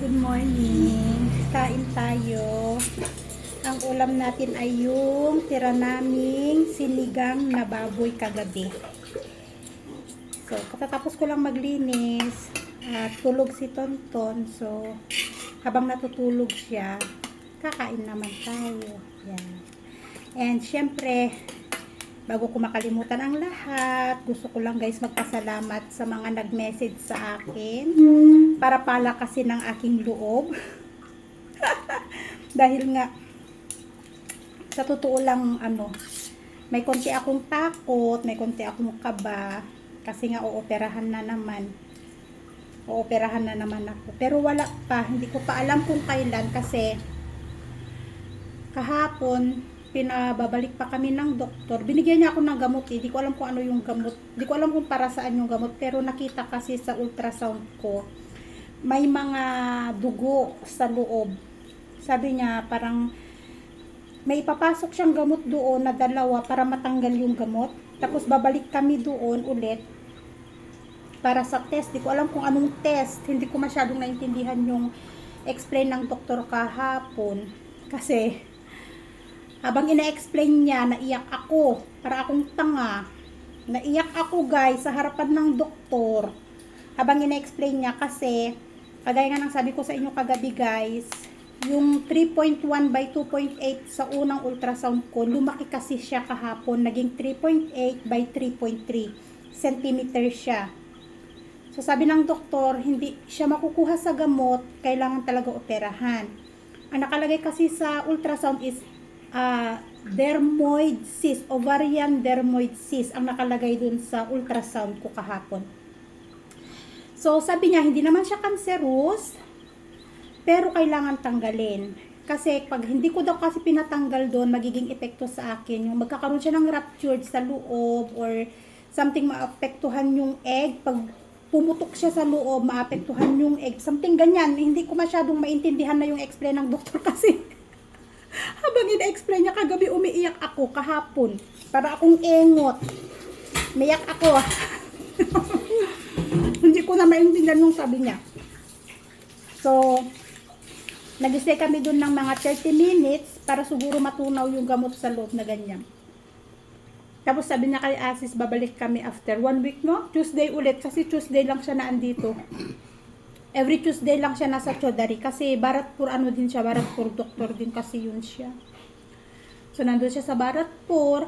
Good morning. Kain tayo. Ang ulam natin ay yung tira naming sinigang na baboy kagabi. So, katatapos ko lang maglinis, at tulog si Tonton. So, habang natutulog siya, kakain naman tayo. Yan. And syempre, bago ko makalimutan ang lahat, gusto ko lang guys magpasalamat sa mga nag-message sa akin para palakasin ng aking loob. Dahil nga, sa totoo lang, ano, may konti akong takot, may konti akong kaba, kasi nga ooperahan na naman. Ooperahan na naman ako. Pero wala pa, hindi ko pa alam kung kailan kasi kahapon, pinababalik pa kami ng doktor. Binigyan niya ako ng gamot eh. Ko alam kung ano yung gamot. Di ko alam kung para saan yung gamot. Pero nakita kasi sa ultrasound ko, may mga dugo sa loob. Sabi niya, parang may ipapasok siyang gamot doon na dalawa para matanggal yung gamot. Tapos babalik kami doon ulit para sa test. Di ko alam kung anong test. Hindi ko masyadong naintindihan yung explain ng doktor kahapon. Kasi habang ina-explain niya, naiyak ako. Para akong tanga. Naiyak ako guys sa harapan ng doktor. Habang ina-explain niya kasi, kagaya nga ng sabi ko sa inyo kagabi guys, yung 3.1 by 2.8 sa unang ultrasound ko, lumaki kasi siya kahapon. Naging 3.8 by 3.3 centimeter siya. So sabi ng doktor, hindi siya makukuha sa gamot, kailangan talaga operahan. Ang nakalagay kasi sa ultrasound is uh, dermoid cyst, ovarian dermoid cyst ang nakalagay dun sa ultrasound ko kahapon. So, sabi niya, hindi naman siya cancerous, pero kailangan tanggalin. Kasi pag hindi ko daw kasi pinatanggal doon, magiging epekto sa akin. Yung magkakaroon siya ng ruptured sa loob or something maapektuhan yung egg. Pag pumutok siya sa loob, maapektuhan yung egg. Something ganyan. Hindi ko masyadong maintindihan na yung explain ng doktor kasi habang ina-explain niya kagabi, umiiyak ako kahapon. Para akong engot. Miyak ako. Hindi ko na maintindihan yung sabi niya. So, nag-stay kami dun ng mga 30 minutes para siguro matunaw yung gamot sa loob na ganyan. Tapos sabi niya kay Asis, babalik kami after one week, no? Tuesday ulit, kasi Tuesday lang siya na andito. Every Tuesday lang siya nasa Chodari kasi Baratpur ano din siya, Baratpur doktor din kasi yun siya. So nandun siya sa Baratpur,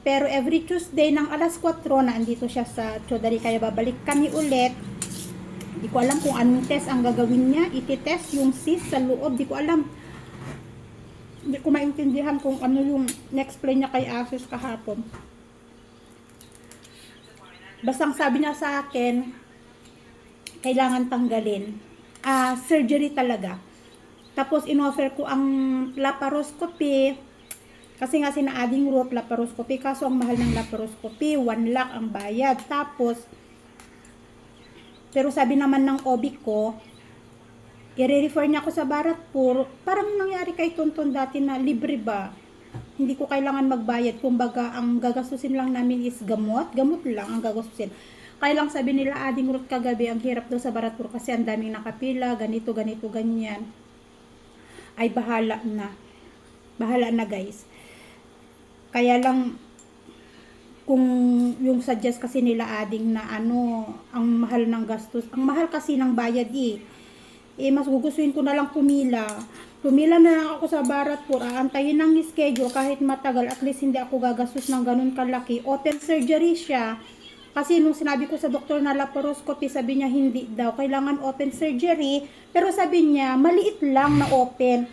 pero every Tuesday ng alas 4 na andito siya sa Chodari kaya babalik kami ulit. Di ko alam kung anong test ang gagawin niya. Iti-test yung cyst sa loob. Di ko alam. Hindi ko maintindihan kung ano yung na-explain niya kay Asus kahapon. Bastang sabi niya sa akin, kailangan tanggalin. Ah, surgery talaga. Tapos inoffer ko ang laparoscopy kasi nga sinaading root laparoscopy kaso ang mahal ng laparoscopy 1 lakh ang bayad. Tapos pero sabi naman ng OB ko, i-refer niya ako sa Baratpur. Parang nangyari kay Tonton dati na libre ba? Hindi ko kailangan magbayad. Kumbaga, ang gagastusin lang namin is gamot. Gamot lang ang gagastusin. Kaya lang sabi nila, ading root kagabi, ang hirap daw sa Baratpur kasi ang daming nakapila, ganito, ganito, ganyan. Ay, bahala na. Bahala na guys. Kaya lang, kung yung suggest kasi nila ading na ano, ang mahal ng gastos, ang mahal kasi ng bayad eh. Eh, mas gugustuhin ko na lang pumila. Pumila na lang ako sa Baratpur, aantayin ng schedule kahit matagal, at least hindi ako gagastos ng ganun kalaki. Open surgery siya. Kasi nung sinabi ko sa doktor na laparoscopy, sabi niya hindi daw, kailangan open surgery. Pero sabi niya, maliit lang na open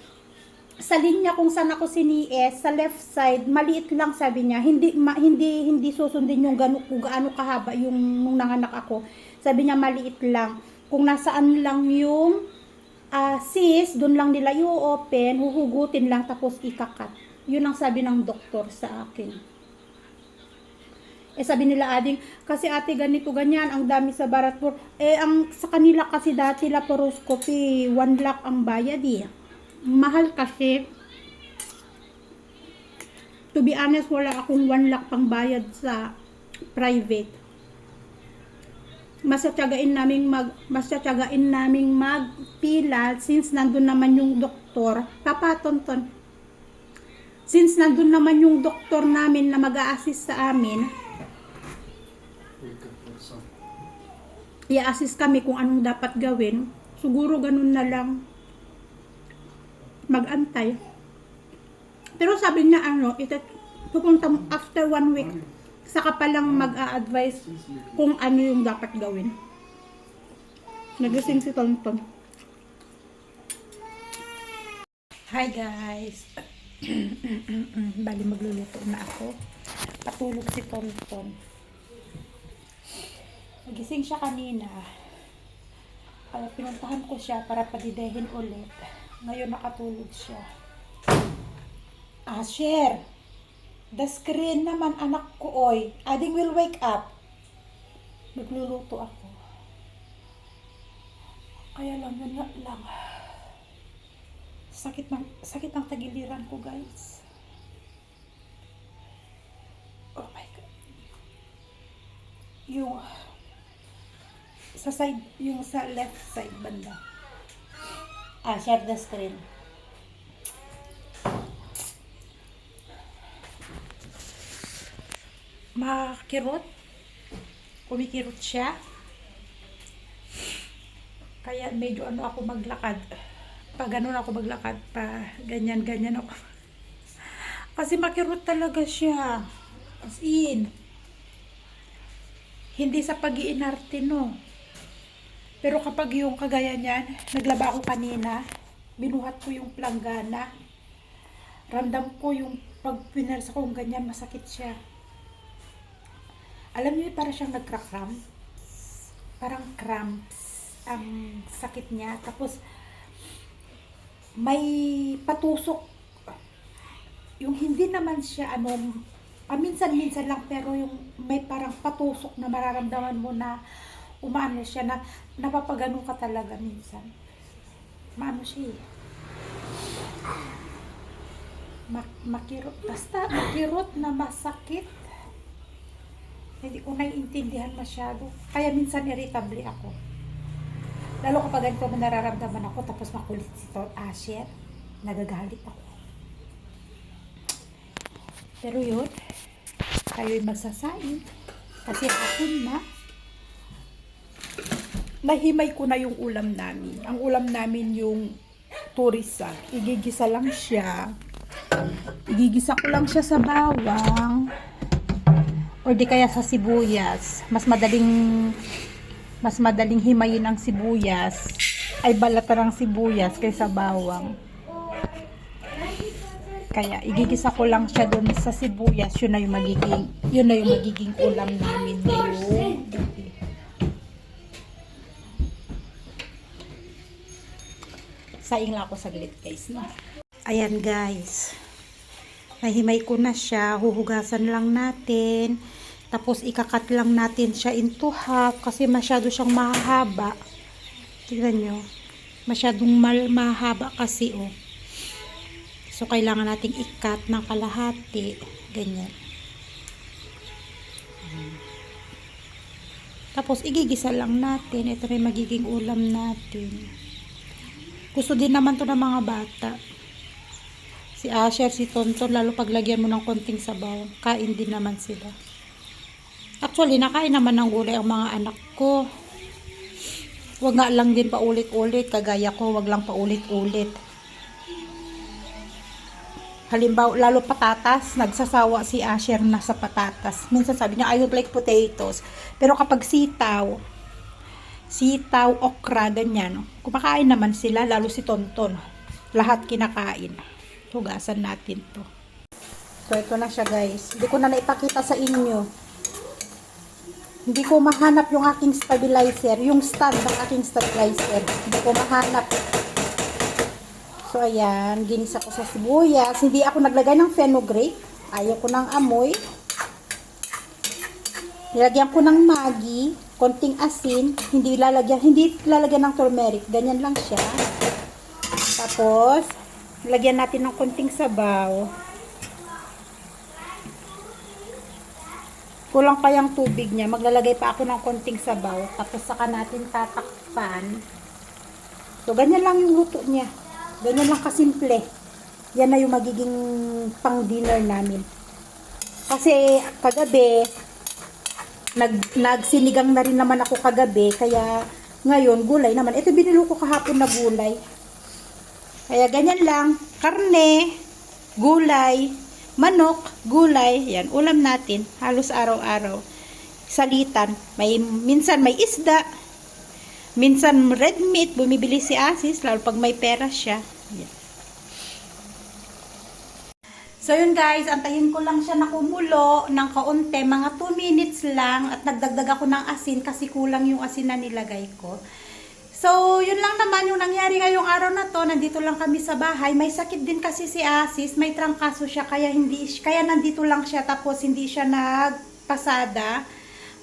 sa linya kung saan ako sinies, sa left side, maliit lang sabi niya. Hindi ma, hindi hindi susundin yung gano kung gaano kahaba yung nung nanganak ako. Sabi niya maliit lang. Kung nasaan lang yung uh, sis, doon lang nila i-open, huhugutin lang tapos ikakat. Yun ang sabi ng doktor sa akin. Eh sabi nila ading, kasi ate ganito ganyan, ang dami sa Baratpur. Eh ang sa kanila kasi dati laparoscopy, 1 lakh ang bayad eh. Mahal kasi. To be honest wala akong 1 lakh pang bayad sa private. Mas tiyagain naming mag mas tiyagain naming magpila since nandun naman yung doktor. Papatonton since nandun naman yung doktor namin na mag-a-assist sa amin i-assist kami kung anong dapat gawin siguro ganun na lang magantay pero sabi niya ano ito pupunta after one week saka pa mag-a-advise kung ano yung dapat gawin. Nagising si Tonton. Hi guys! Bali magluluto na ako. Patulog si Tonton. Nagising siya kanina. Kaya pinuntahan ko siya para padidehin ulit. Ngayon nakatulog siya. Ah, share! The screen naman anak ko oy. Ading will wake up. Nagluluto ako. Kaya lang yun nga lang. Sakit ng sakit ng tagiliran ko, guys. Oh my god. Yung sa side, yung sa left side banda. Ah, share the screen. makirot. Kumikirot siya. Kaya medyo ano ako maglakad. Pag ganun ako maglakad, pa ganyan, ganyan ako. Kasi makirot talaga siya. As in. Hindi sa pag-iinarte, no. Pero kapag yung kagaya niyan, naglaba ako kanina, binuhat ko yung planggana. Ramdam ko yung pag pinarsa ko ganyan, masakit siya. Alam niyo, para siyang nagkrakram. Parang cramps ang sakit niya. Tapos, may patusok. Yung hindi naman siya, ano, paminsan-minsan lang, pero yung may parang patusok na mararamdaman mo na umaano siya, na napapagano ka talaga minsan. Maano siya eh. Mak- makirot, basta makirot na masakit hindi ko naiintindihan masyado. Kaya minsan irritable ako. Lalo kapag ganito mo nararamdaman ako tapos makulit si Tor Asher, nagagalit ako. Pero yun, kayo'y magsasain. Kasi hapon na, nahimay ko na yung ulam namin. Ang ulam namin yung turisa. Igigisa lang siya. Igigisa ko lang siya sa bawang or di kaya sa sibuyas mas madaling mas madaling himayin ang sibuyas ay balatan ng sibuyas kaysa bawang kaya igigisa ko lang siya dun sa sibuyas yun na yung magiging yun na yung magiging ulam namin ngayong saing lang ako saglit guys no? ayan guys Nahimay ko na siya. Huhugasan lang natin. Tapos ikakat lang natin siya into half kasi masyado siyang mahaba. Tignan nyo. Masyadong mal mahaba kasi oh. So kailangan nating ikat ng kalahati. Ganyan. Tapos igigisa lang natin. Ito yung magiging ulam natin. Gusto din naman to ng mga bata si Asher, si Tonton, lalo paglagyan mo ng konting sabaw, kain din naman sila. Actually, nakain naman ng gulay ang mga anak ko. Huwag nga lang din paulit-ulit, kagaya ko, wag lang paulit-ulit. Halimbawa, lalo patatas, nagsasawa si Asher na sa patatas. Minsan sabi niya, I don't like potatoes. Pero kapag sitaw, sitaw, okra, ganyan, kumakain naman sila, lalo si Tonton. Lahat kinakain hugasan natin to. So, ito na siya guys. Hindi ko na naipakita sa inyo. Hindi ko mahanap yung aking stabilizer. Yung stand ng aking stabilizer. Hindi ko mahanap. So, ayan. Ginisa ko sa sibuyas. Hindi ako naglagay ng fenugreek. Ayaw ko ng amoy. Nilagyan ko ng magi. Konting asin. Hindi lalagyan, hindi lalagyan ng turmeric. Ganyan lang siya. Tapos, Lagyan natin ng konting sabaw. Kulang pa yung tubig niya. Maglalagay pa ako ng konting sabaw. Tapos saka natin tatakpan. So, ganyan lang yung luto niya. Ganyan lang kasimple. Yan na yung magiging pang dinner namin. Kasi kagabi, nag, nagsinigang na rin naman ako kagabi. Kaya ngayon, gulay naman. Ito binilo ko kahapon na gulay. Kaya ganyan lang. Karne, gulay, manok, gulay. Yan, ulam natin. Halos araw-araw. Salitan. May, minsan may isda. Minsan red meat. Bumibili si Asis. Lalo pag may pera siya. Yan. So yun guys, antayin ko lang siya na kumulo ng kaunti, mga 2 minutes lang at nagdagdag ako ng asin kasi kulang yung asin na nilagay ko. So, yun lang naman yung nangyari ngayong araw na to. Nandito lang kami sa bahay. May sakit din kasi si Asis. May trangkaso siya kaya hindi kaya nandito lang siya tapos hindi siya nagpasada.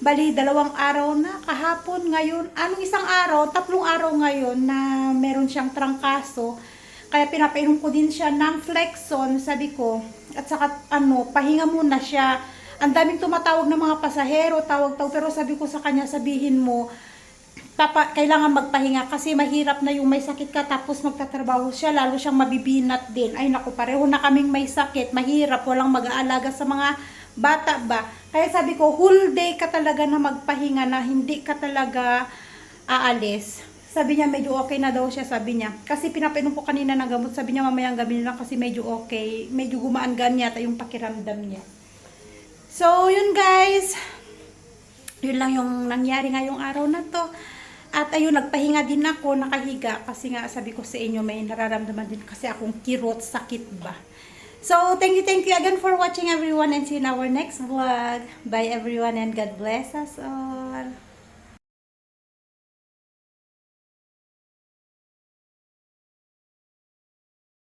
Bali, dalawang araw na kahapon ngayon. Anong isang araw? Tatlong araw ngayon na meron siyang trangkaso. Kaya pinapainom ko din siya ng Flexon, sabi ko. At saka ano, pahinga muna siya. Ang daming tumatawag ng mga pasahero, tawag-tawag. Pero sabi ko sa kanya, sabihin mo, papa, kailangan magpahinga kasi mahirap na yung may sakit ka tapos magtatrabaho siya, lalo siyang mabibinat din. Ay naku, pareho na kaming may sakit, mahirap, walang mag-aalaga sa mga bata ba. Kaya sabi ko, whole day ka talaga na magpahinga na hindi ka talaga aalis. Sabi niya, medyo okay na daw siya, sabi niya. Kasi pinapainom ko kanina ng gamot, sabi niya mamayang gabi lang kasi medyo okay. Medyo gumaan-gaan yata yung pakiramdam niya. So, yun guys. Yun lang yung nangyari ngayong araw na to. At ayun, nagpahinga din ako, nakahiga. Kasi nga, sabi ko sa inyo, may nararamdaman din kasi akong kirot, sakit ba. So, thank you, thank you again for watching everyone and see you in our next vlog. Bye everyone and God bless us all.